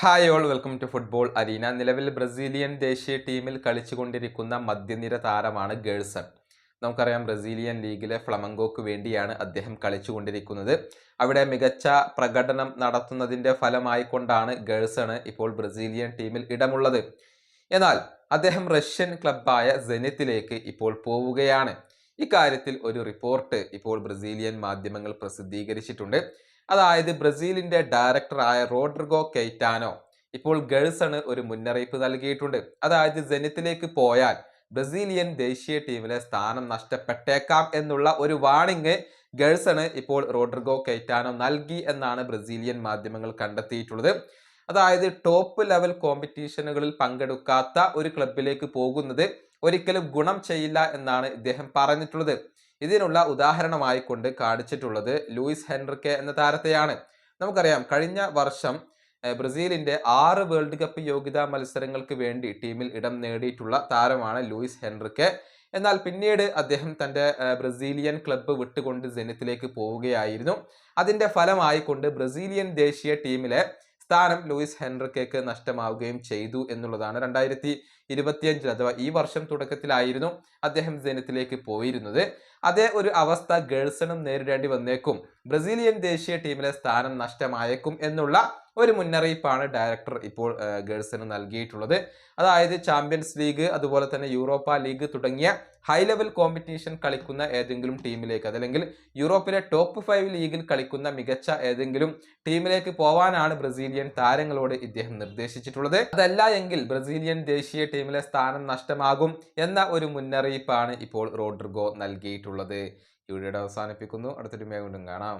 Hi all welcome to football arena നിലവിൽ Brazilian ദേശീയ ടീമിൽ കളിച്ചുകൊണ്ടിരിക്കുന്ന മധ്യനിര താരമാണ് ഗേൾസൺ. നമുക്കറിയാം ബ്രസീലിയൻ ലീഗിലെ ഫ്ലമങ്കോക്ക് വേണ്ടിയാണ് അദ്ദേഹം കളിച്ചുകൊണ്ടിരിക്കുന്നത്. അവിടെ മികച്ച പ്രകടനം നടത്തുന്നതിന്റെ ഫലമായിക്കൊണ്ടാണ് ഗേൾസണ് ഇപ്പോൾ ബ്രസീലിയൻ ടീമിൽ ഇടമുള്ളത്. എന്നാൽ അദ്ദേഹം റഷ്യൻ ക്ലബായ ജെനിത്തിലേക്ക് ഇപ്പോൾ പോവുകയാണ്. ഇക്കാര്യത്തിൽ ഒരു റിപ്പോർട്ട് ഇപ്പോൾ ബ്രസീലിയൻ മാധ്യമങ്ങൾ പ്രസിദ്ധീകരിച്ചിട്ടുണ്ട്. അതായത് ബ്രസീലിന്റെ ഡയറക്ടറായ റോഡ്രിഗോ കെയ്റ്റാനോ ഇപ്പോൾ ഗേൾസണ് ഒരു മുന്നറിയിപ്പ് നൽകിയിട്ടുണ്ട്. അതായത് ജനത്തിലേക്ക് പോയാൽ ബ്രസീലിയൻ ദേശീയ ടീമിലെ സ്ഥാനം നഷ്ടപ്പെട്ടേക്കാം എന്നുള്ള ഒരു വാണിംഗ് ഗേൾസണ് ഇപ്പോൾ റോഡ്രിഗോ കെയ്റ്റാനോ നൽകി എന്നാണ് ബ്രസീലിയൻ മാധ്യമങ്ങൾ കണ്ടെത്തിയിട്ടുള്ളത്. അതായത് ടോപ്പ് ലെവൽ കോമ്പറ്റീഷനുകളിൽ പങ്കെടുക്കാത്ത ഒരു ക്ലബിലേക്ക് പോകുന്നത് ഒരിക്കലും ഗുണം ചെയ്യില്ല എന്നാണ് ഇദ്ദേഹം പറഞ്ഞിട്ടുള്ളത്. ഇതിനുള്ള ഉദാഹരണമായി കൊണ്ട് കാണിച്ചിട്ടുള്ളത് ലൂയിസ് ഹെൻറിക്കെ എന്ന താരത്തെയാണ്. നമുക്കറിയാം കഴിഞ്ഞ വർഷം ബ്രസീലിന്റെ ആറ് വേൾഡ് കപ്പ് യോഗ്യതാ മത്സരങ്ങൾക്ക് വേണ്ടി ടീമിൽ ഇടം നേടിയിട്ടുള്ള താരമാണ് ലൂയിസ് ഹെൻറിക്കെ. എന്നാൽ പിന്നീട് അദ്ദേഹം തന്റെ ബ്രസീലിയൻ ക്ലബ്ബ് വിട്ടുകൊണ്ട് ജെനിത്തിലേക്ക് പോവുകയായിരുന്നു. അതിന്റെ ഫലമായിക്കൊണ്ട് ബ്രസീലിയൻ ദേശീയ ടീമിലെ സ്ഥാനം ലൂയിസ് ഹെൻറിക്കേക്ക് നഷ്ടമാവുകയും ചെയ്തു എന്നുള്ളതാണ് രണ്ടായിരത്തി ഇരുപത്തിയഞ്ചിൽ അഥവാ ഈ വർഷം തുടക്കത്തിലായിരുന്നു അദ്ദേഹം ജനത്തിലേക്ക് പോയിരുന്നത്. അതേ ഒരു അവസ്ഥ ഗേൾസണും നേരിടേണ്ടി വന്നേക്കും. ബ്രസീലിയൻ ദേശീയ ടീമിലെ സ്ഥാനം നഷ്ടമായേക്കും എന്നുള്ള ഒരു മുന്നറിയിപ്പാണ് ഡയറക്ടർ ഇപ്പോൾ ഗേൾസിന് നൽകിയിട്ടുള്ളത്. അതായത് ചാമ്പ്യൻസ് ലീഗ് അതുപോലെ തന്നെ യൂറോപ്പ ലീഗ് തുടങ്ങിയ ഹൈ ലെവൽ കോമ്പറ്റീഷൻ കളിക്കുന്ന ഏതെങ്കിലും ടീമിലേക്ക് അതല്ലെങ്കിൽ യൂറോപ്പിലെ ടോപ്പ് ഫൈവ് ലീഗിൽ കളിക്കുന്ന മികച്ച ഏതെങ്കിലും ടീമിലേക്ക് പോവാനാണ് ബ്രസീലിയൻ താരങ്ങളോട് ഇദ്ദേഹം നിർദ്ദേശിച്ചിട്ടുള്ളത്. അതല്ല എങ്കിൽ ബ്രസീലിയൻ ദേശീയ ടീമിലെ സ്ഥാനം നഷ്ടമാകും എന്ന ഒരു മുന്നറിയിപ്പാണ് ഇപ്പോൾ റോഡ്രിഗോ നൽകിയിട്ടുള്ളത്. ഇവിടെ അവസാനിപ്പിക്കുന്നു. അടുത്തൊരു മേ കാണാം.